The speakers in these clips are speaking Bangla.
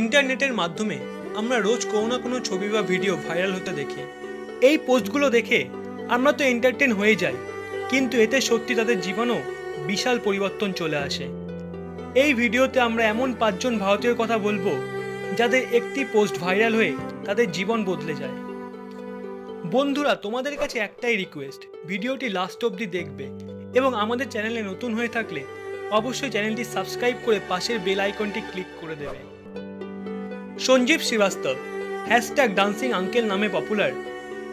ইন্টারনেটের মাধ্যমে আমরা রোজ কোনো না কোনো ছবি বা ভিডিও ভাইরাল হতে দেখি। এই পোস্টগুলো দেখে আমরা তো এন্টারটেন হয়ে যাই, কিন্তু এতে সত্যি তাদের জীবনেও বিশাল পরিবর্তন চলে আসে। এই ভিডিওতে আমরা এমন পাঁচজন ভারতীয়র কথা বলব, যাদের একটি পোস্ট ভাইরাল হয়ে তাদের জীবন বদলে যায়। বন্ধুরা, তোমাদের কাছে একটাই রিকোয়েস্ট ভিডিওটি লাস্ট অবধি দেখবে এবং আমাদের চ্যানেলে নতুন হয়ে থাকলে অবশ্যই চ্যানেলটি সাবস্ক্রাইব করে পাশের বেল আইকনটি ক্লিক করে দেবে। Sanjeev Srivastava hashtag dancing uncle নামে পপুলার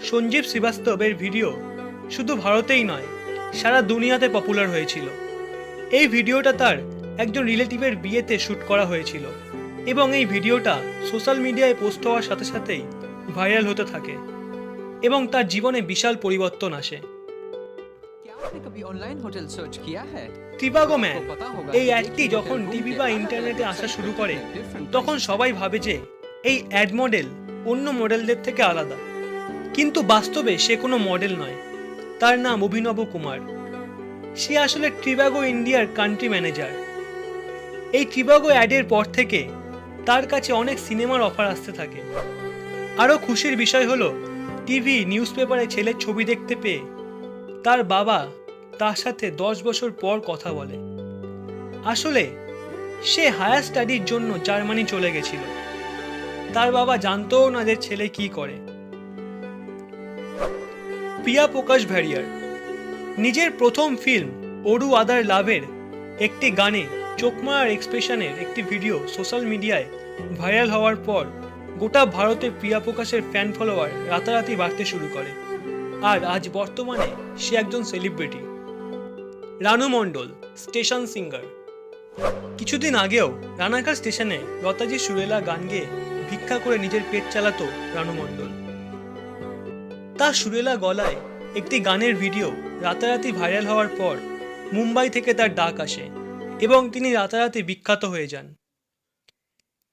সঞ্জীব শ্রীবাস্তবের ভিডিও শুধু ভারতেই নয়, সারা দুনিয়াতে পপুলার হয়েছিল। এই ভিডিওটা তার একজন রিলেটিভের বিয়েতে শ্যুট করা হয়েছিল এবং এই ভিডিওটা সোশ্যাল মিডিয়ায় পোস্ট হওয়ার সাথে সাথেই ভাইরাল হতে থাকে এবং তার জীবনে বিশাল পরিবর্তন আসে। आपने कभी ऑनलाइन होटल सर्च किया है ত্রিবাগো ম্যান आपको पता होगा এই कि অ্যাডটি एक ही যখন hotel room টিভি के বা अलग-अलग ইন্টারনেটে আসা websites শুরু করে में different তখন prices সবাই ভাবে যে এই অ্যাড মডেল অন্য মডেলদের থেকে আলাদা কিন্তু বাস্তবে সে কোনো মডেল নয় তার নাম অভিনব কুমার সে আসলে ট্রিবাগো ইন্ডিয়ার কান্ট্রি ম্যানেজার এই ট্রিবাগো অ্যাডের পর থেকে তার কাছে অনেক সিনেমার অফার আসতে থাকে আরও খুশির বিষয় হলো টিভি নিউজ পেপারে ছেলের ছবি দেখতে পেয়ে তার বাবা তার সাথে দশ বছর পর কথা বলে। আসলে সে হায়ার স্টাডির জন্য জার্মানি চলে গেছিল। তার বাবা জানতও না যে ছেলে কি করে। প্রিয়া প্রকাশ ভ্যারিয়ার নিজের প্রথম ফিল্ম ওরু আদার লাভের একটি গানে চোখমার এক্সপ্রেশনের একটি ভিডিও সোশ্যাল মিডিয়ায় ভাইরাল হওয়ার পর গোটা ভারতে প্রিয়া প্রকাশের ফ্যান ফলোয়ার রাতারাতি বাড়তে শুরু করে। আর আজ বর্তমানে সে একজন celebrity Ranu Mondal station singer কিছুদিন আগেও রানাঘাট স্টেশনে লতাজি সুরেলা গান গেয়ে ভিক্ষা করে নিজের পেট চালাতো রানু মণ্ডল। তার সুরেলা গলায় একটি গানের ভিডিও রাতারাতি ভাইরাল হওয়ার পর মুম্বাই থেকে তার ডাক আসে এবং তিনি রাতারাতি বিখ্যাত হয়ে যান।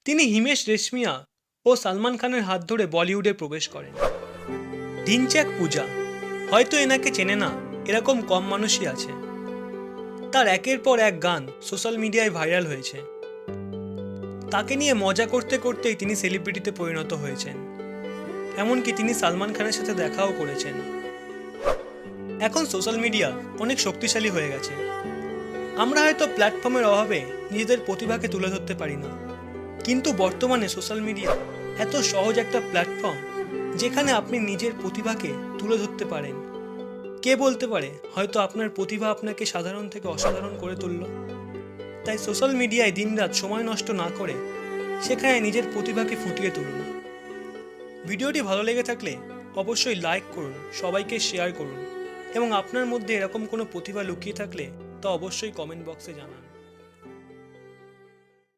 তিনি হিমেশ রেশমিয়া ও সালমান খানের হাত ধরে বলিউডে প্রবেশ করেন। ঢিনচ্যাক পূজা হয়তো এনাকে চেনে না, এরকম কম মানুষই আছে। তার একের পর এক গান সোশ্যাল মিডিয়ায় ভাইরাল হয়েছে। তাকে নিয়ে মজা করতে করতেই তিনি সেলিব্রিটিতে পরিণত হয়েছেন। এমনকি তিনি সালমান খানের সাথে দেখাও করেছেন। এখন সোশ্যাল মিডিয়া অনেক শক্তিশালী হয়ে গেছে। আমরা হয়তো প্ল্যাটফর্মের অভাবে নিজেদের প্রতিভাকে তুলে ধরতে পারি না। কিন্তু বর্তমানে সোশ্যাল মিডিয়া এত সহজ একটা প্ল্যাটফর্ম যেখানে আপনি নিজের প্রতিভাকে তুলে ধরতে পারেন। কে বলতে পারে, হয়তো আপনার প্রতিভা আপনাকে সাধারণ থেকে অসাধারণ করে তুলল। তাই সোশ্যাল মিডিয়ায় দিনরাত সময় নষ্ট না করে সেখানে নিজের প্রতিভাকে ফুটিয়ে তুলুন। ভিডিওটি ভালো লেগে থাকলে অবশ্যই লাইক করুন, সবাইকে শেয়ার করুন এবং আপনার মধ্যে এরকম কোনো প্রতিভা লুকিয়ে থাকলে তা অবশ্যই কমেন্ট বক্সে জানান।